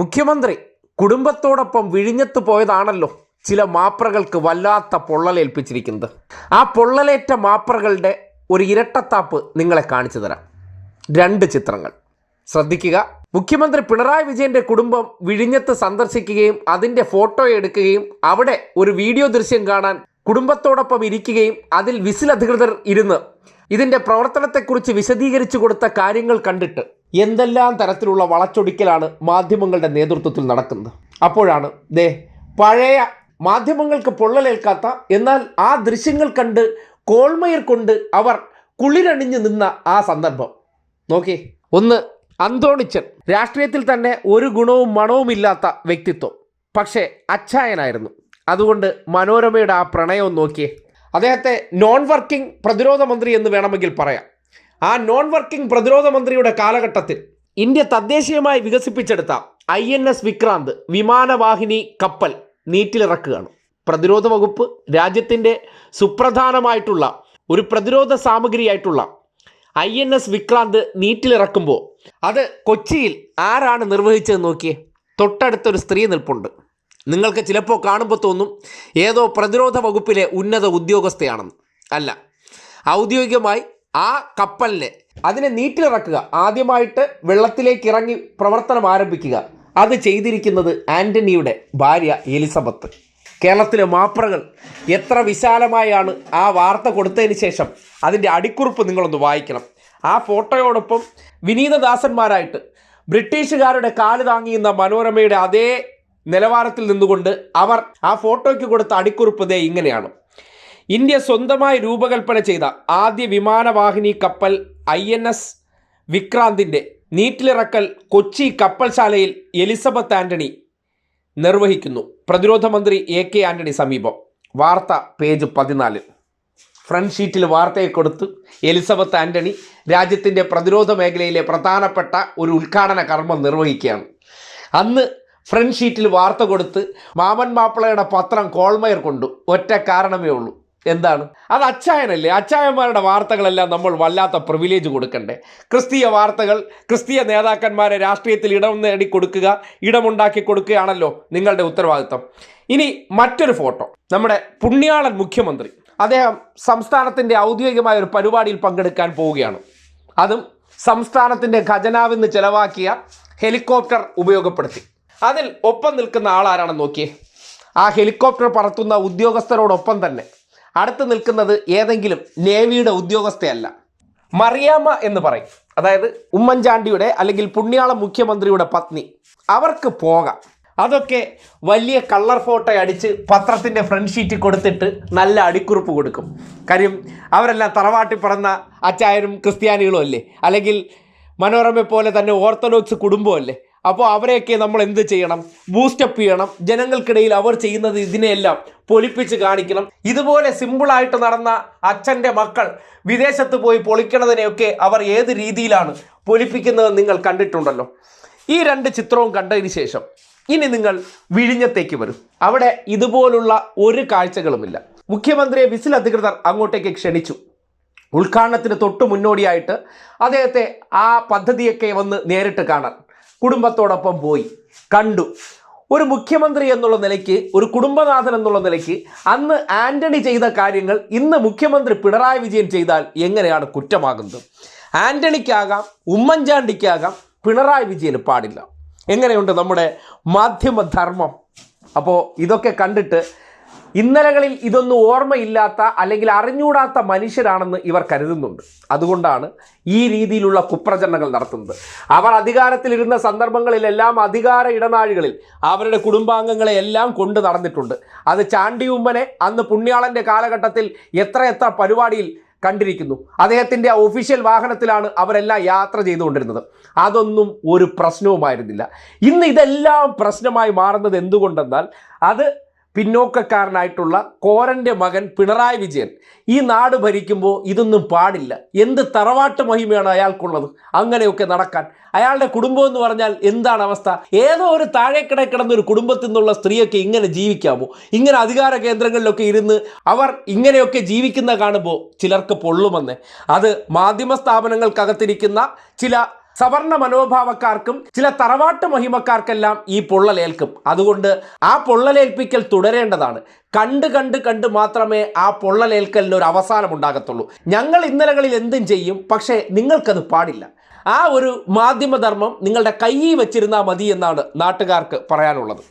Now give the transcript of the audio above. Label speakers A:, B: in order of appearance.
A: മുഖ്യമന്ത്രി കുടുംബത്തോടൊപ്പം വിഴിഞ്ഞത്ത് പോയതാണല്ലോ ചില മാപ്രകൾക്ക് വല്ലാത്ത പൊള്ളലേൽപ്പിച്ചിരിക്കുന്നത് ആ പൊള്ളലേറ്റ മാപ്രകളുടെ ഒരു ഇരട്ടത്താപ്പ് നിങ്ങളെ കാണിച്ചു തരാം രണ്ട് ചിത്രങ്ങൾ ശ്രദ്ധിക്കുക മുഖ്യമന്ത്രി പിണറായി വിജയന്റെ കുടുംബം വിഴിഞ്ഞത്ത് സന്ദർശിക്കുകയും അതിൻ്റെ ഫോട്ടോ എടുക്കുകയും അവിടെ ഒരു വീഡിയോ ദൃശ്യം കാണാൻ കുടുംബത്തോടൊപ്പം ഇരിക്കുകയും അതിൽ വിസിൽ അധികൃതർ ഇരുന്ന് ഇതിൻ്റെ പ്രവർത്തനത്തെക്കുറിച്ച് വിശദീകരിച്ചു കൊടുത്ത കാര്യങ്ങൾ കണ്ടിട്ട് എന്തെല്ലാം തരത്തിലുള്ള വളച്ചൊടിക്കലാണ് മാധ്യമങ്ങളുടെ നേതൃത്വത്തിൽ നടക്കുന്നത് അപ്പോഴാണ് ദേ പഴയ മാധ്യമങ്ങൾക്ക് പൊള്ളലേൽക്കാത്ത എന്നാൽ ആ ദൃശ്യങ്ങൾ കണ്ട് കോൾമയർ കൊണ്ട് അവർ കുളിരണിഞ്ഞു നിന്ന ആ സന്ദർഭം നോക്കി ഒന്ന് അന്തോണിച്ചൻ രാഷ്ട്രീയത്തിൽ തന്നെ ഒരു ഗുണവും മണവുമില്ലാത്ത വ്യക്തിത്വം പക്ഷേ അച്ഛായനായിരുന്നു അതുകൊണ്ട് മനോരമയുടെ ആ പ്രണയവും നോക്കിയേ അദ്ദേഹത്തെ നോൺ വർക്കിംഗ് പ്രതിരോധ മന്ത്രി എന്ന് വേണമെങ്കിൽ പറയാം ആ നോൺ വർക്കിംഗ് പ്രതിരോധ മന്ത്രിയുടെ കാലഘട്ടത്തിൽ ഇന്ത്യ തദ്ദേശീയമായി വികസിപ്പിച്ചെടുത്ത ഐ എൻ എസ് വിക്രാന്ത് വിമാനവാഹിനി കപ്പൽ നീറ്റിലിറക്കുകയാണ് പ്രതിരോധ വകുപ്പ് രാജ്യത്തിൻ്റെ സുപ്രധാനമായിട്ടുള്ള ഒരു പ്രതിരോധ സാമഗ്രിയായിട്ടുള്ള ഐ എൻ എസ് വിക്രാന്ത് നീറ്റിലിറക്കുമ്പോൾ അത് കൊച്ചിയിൽ ആരാണ് നിർവഹിച്ചത് നോക്കിയേ തൊട്ടടുത്തൊരു സ്ത്രീ നിൽപ്പുണ്ട് നിങ്ങൾക്ക് ചിലപ്പോൾ കാണുമ്പോൾ തോന്നും ഏതോ പ്രതിരോധ വകുപ്പിലെ ഉന്നത ഉദ്യോഗസ്ഥയാണെന്ന് അല്ല ഔദ്യോഗികമായി ആ കപ്പലിനെ അതിനെ നീറ്റിലിറക്കുക ആദ്യമായിട്ട് വെള്ളത്തിലേക്ക് ഇറങ്ങി പ്രവർത്തനം ആരംഭിക്കുക അത് ചെയ്തിരിക്കുന്നത് ആൻ്റണിയുടെ ഭാര്യ എലിസബത്ത് കേരളത്തിലെ മാപ്രകൾ എത്ര വിശാലമായാണ് ആ വാർത്ത കൊടുത്തതിന് ശേഷം അതിൻ്റെ അടിക്കുറിപ്പ് നിങ്ങളൊന്ന് വായിക്കണം ആ ഫോട്ടോയോടൊപ്പം വിനീതദാസന്മാരായിട്ട് ബ്രിട്ടീഷുകാരുടെ കാല് താങ്ങിയുന്ന മനോരമയുടെ അതേ നിലവാരത്തിൽ നിന്നുകൊണ്ട് അവർ ആ ഫോട്ടോയ്ക്ക് കൊടുത്ത അടിക്കുറിപ്പ് ദേ ഇങ്ങനെയാണ് ഇന്ത്യ സ്വന്തമായി രൂപകൽപ്പന ചെയ്ത ആദ്യ വിമാനവാഹിനി കപ്പൽ ഐ എൻ എസ് വിക്രാന്തിൻ്റെ നീറ്റിലിറക്കൽ കൊച്ചി കപ്പൽശാലയിൽ എലിസബത്ത് ആന്റണി നിർവഹിക്കുന്നു പ്രതിരോധ മന്ത്രി എ കെ ആന്റണി സമീപം വാർത്ത പേജ് പതിനാല് ഫ്രണ്ട് ഷീറ്റിൽ വാർത്തയെ കൊടുത്ത് എലിസബത്ത് ആന്റണി രാജ്യത്തിൻ്റെ പ്രതിരോധ മേഖലയിലെ പ്രധാനപ്പെട്ട ഒരു ഉദ്ഘാടന കർമ്മം നിർവഹിക്കുകയാണ് അന്ന് ഫ്രണ്ട് ഷീറ്റിൽ വാർത്ത കൊടുത്ത് മാമൻ മാപ്പിളയുടെ പത്രം കോൾമയർ കൊണ്ടു ഒറ്റ കാരണമേ ഉള്ളൂ എന്താണ് അത് അച്ചായനല്ലേ അച്ചായന്മാരുടെ വാർത്തകളെല്ലാം നമ്മൾ വല്ലാത്ത പ്രിവിലേജ് കൊടുക്കണ്ടേ ക്രിസ്തീയ വാർത്തകൾ ക്രിസ്തീയ നേതാക്കന്മാരെ രാഷ്ട്രീയത്തിൽ ഇടം നേടി കൊടുക്കുക ഇടമുണ്ടാക്കി കൊടുക്കുകയാണല്ലോ നിങ്ങളുടെ ഉത്തരവാദിത്തം ഇനി മറ്റൊരു ഫോട്ടോ നമ്മുടെ പുണ്യാളൻ മുഖ്യമന്ത്രി അദ്ദേഹം സംസ്ഥാനത്തിൻ്റെ ഔദ്യോഗികമായ ഒരു പരിപാടിയിൽ പങ്കെടുക്കാൻ പോവുകയാണ് അതും സംസ്ഥാനത്തിൻ്റെ ഖജനാവിൽ നിന്ന് ചെലവാക്കിയ ഹെലികോപ്റ്റർ ഉപയോഗപ്പെടുത്തി അതിൽ ഒപ്പം നിൽക്കുന്ന ആളാരാണെന്ന് നോക്കിയേ ആ ഹെലികോപ്റ്റർ പറത്തുന്ന ഉദ്യോഗസ്ഥരോടൊപ്പം തന്നെ അടുത്ത് നിൽക്കുന്നത് ഏതെങ്കിലും നേവിയുടെ ഉദ്യോഗസ്ഥയല്ല മറിയാമ്മ എന്ന് പറയും അതായത് ഉമ്മൻചാണ്ടിയുടെ അല്ലെങ്കിൽ പുണ്യാളം മുഖ്യമന്ത്രിയുടെ പത്നി അവർക്ക് പോകാം അതൊക്കെ വലിയ കളർ ഫോട്ടോ അടിച്ച് പത്രത്തിൻ്റെ ഫ്രണ്ട് ഷീറ്റ് കൊടുത്തിട്ട് നല്ല അടിക്കുറിപ്പ് കൊടുക്കും കാര്യം അവരെല്ലാം തറവാട്ടി പറഞ്ഞ അച്ചായനും ക്രിസ്ത്യാനികളും അല്ലേ അല്ലെങ്കിൽ മനോരമയെ പോലെ തന്നെ ഓർത്തഡോക്സ് കുടുംബമല്ലേ അപ്പോൾ അവരെയൊക്കെ നമ്മൾ എന്ത് ചെയ്യണം ബൂസ്റ്റപ്പ് ചെയ്യണം ജനങ്ങൾക്കിടയിൽ അവർ ചെയ്യുന്നത് ഇതിനെയെല്ലാം പൊലിപ്പിച്ച് കാണിക്കണം ഇതുപോലെ സിമ്പിളായിട്ട് നടന്ന അച്ഛൻ്റെ മക്കൾ വിദേശത്ത് പോയി പൊളിക്കണതിനെയൊക്കെ അവർ ഏത് രീതിയിലാണ് പൊലിപ്പിക്കുന്നത് നിങ്ങൾ കണ്ടിട്ടുണ്ടല്ലോ ഈ രണ്ട് ചിത്രവും കണ്ടതിന് ശേഷം ഇനി നിങ്ങൾ വിഴിഞ്ഞത്തേക്ക് വരും അവിടെ ഇതുപോലുള്ള ഒരു കാഴ്ചകളുമില്ല മുഖ്യമന്ത്രിയെ വിസിൽ അധികൃതർ അങ്ങോട്ടേക്ക് ക്ഷണിച്ചു ഉദ്ഘാടനത്തിന് തൊട്ട് മുന്നോടിയായിട്ട് അദ്ദേഹത്തെ ആ പദ്ധതിയൊക്കെ വന്ന് നേരിട്ട് കാണാൻ കുടുംബത്തോടൊപ്പം പോയി കണ്ടു ഒരു മുഖ്യമന്ത്രി എന്നുള്ള നിലയ്ക്ക് ഒരു കുടുംബനാഥൻ എന്നുള്ള നിലയ്ക്ക് അന്ന് ആന്റണി ചെയ്ത കാര്യങ്ങൾ ഇന്ന് മുഖ്യമന്ത്രി പിണറായി വിജയൻ ചെയ്താൽ എങ്ങനെയാണ് കുറ്റമാകുന്നത് ആന്റണിക്കാകാം ഉമ്മൻചാണ്ടിക്കാകാം പിണറായി വിജയന് പാടില്ല എങ്ങനെയുണ്ട് നമ്മുടെ മാധ്യമധർമ്മം അപ്പോൾ ഇതൊക്കെ കണ്ടിട്ട് ഇന്നലകളിൽ ഇതൊന്നും ഓർമ്മയില്ലാത്ത അല്ലെങ്കിൽ അറിഞ്ഞൂടാത്ത മനുഷ്യരാണെന്ന് ഇവർ കരുതുന്നുണ്ട് അതുകൊണ്ടാണ് ഈ രീതിയിലുള്ള കുപ്രചരണങ്ങൾ നടത്തുന്നത് അവർ അധികാരത്തിലിരുന്ന സന്ദർഭങ്ങളിലെല്ലാം അധികാര ഇടനാഴികളിൽ അവരുടെ കുടുംബാംഗങ്ങളെ എല്ലാം കൊണ്ടു നടന്നിട്ടുണ്ട് അത് ചാണ്ടിയുമ്മനെ അന്ന് പുണ്യാളൻ്റെ കാലഘട്ടത്തിൽ എത്ര എത്ര പരിപാടിയിൽ കണ്ടിരിക്കുന്നു അദ്ദേഹത്തിൻ്റെ ഒഫീഷ്യൽ വാഹനത്തിലാണ് അവരെല്ലാം യാത്ര ചെയ്തുകൊണ്ടിരുന്നത് അതൊന്നും ഒരു പ്രശ്നവുമായിരുന്നില്ല ഇന്ന് ഇതെല്ലാം പ്രശ്നമായി മാറുന്നത് എന്തുകൊണ്ടെന്നാൽ അത് പിന്നോക്കക്കാരനായിട്ടുള്ള കോരൻ്റെ മകൻ പിണറായി വിജയൻ ഈ നാട് ഭരിക്കുമ്പോൾ ഇതൊന്നും പാടില്ല എന്ത് തറവാട്ട് മഹിമയാണ് അയാൾക്കുള്ളത് അങ്ങനെയൊക്കെ നടക്കാൻ അയാളുടെ കുടുംബം എന്ന് പറഞ്ഞാൽ എന്താണ് അവസ്ഥ ഏതോ ഒരു കിടന്ന കിടന്നൊരു കുടുംബത്തിൽ നിന്നുള്ള സ്ത്രീയൊക്കെ ഇങ്ങനെ ജീവിക്കാമോ ഇങ്ങനെ അധികാര കേന്ദ്രങ്ങളിലൊക്കെ ഇരുന്ന് അവർ ഇങ്ങനെയൊക്കെ ജീവിക്കുന്ന കാണുമ്പോൾ ചിലർക്ക് പൊള്ളുമെന്ന് അത് മാധ്യമ സ്ഥാപനങ്ങൾക്കകത്തിരിക്കുന്ന ചില സവർണ മനോഭാവക്കാർക്കും ചില തറവാട്ട് മഹിമക്കാർക്കെല്ലാം ഈ പൊള്ളലേൽക്കും അതുകൊണ്ട് ആ പൊള്ളലേൽപ്പിക്കൽ തുടരേണ്ടതാണ് കണ്ട് കണ്ട് കണ്ട് മാത്രമേ ആ പൊള്ളലേൽക്കലിന് ഒരു അവസാനം ഉണ്ടാകത്തുള്ളൂ ഞങ്ങൾ ഇന്നലകളിൽ എന്തും ചെയ്യും പക്ഷേ നിങ്ങൾക്കത് പാടില്ല ആ ഒരു മാധ്യമധർമ്മം നിങ്ങളുടെ കയ്യിൽ വെച്ചിരുന്നാൽ മതി എന്നാണ് നാട്ടുകാർക്ക് പറയാനുള്ളത്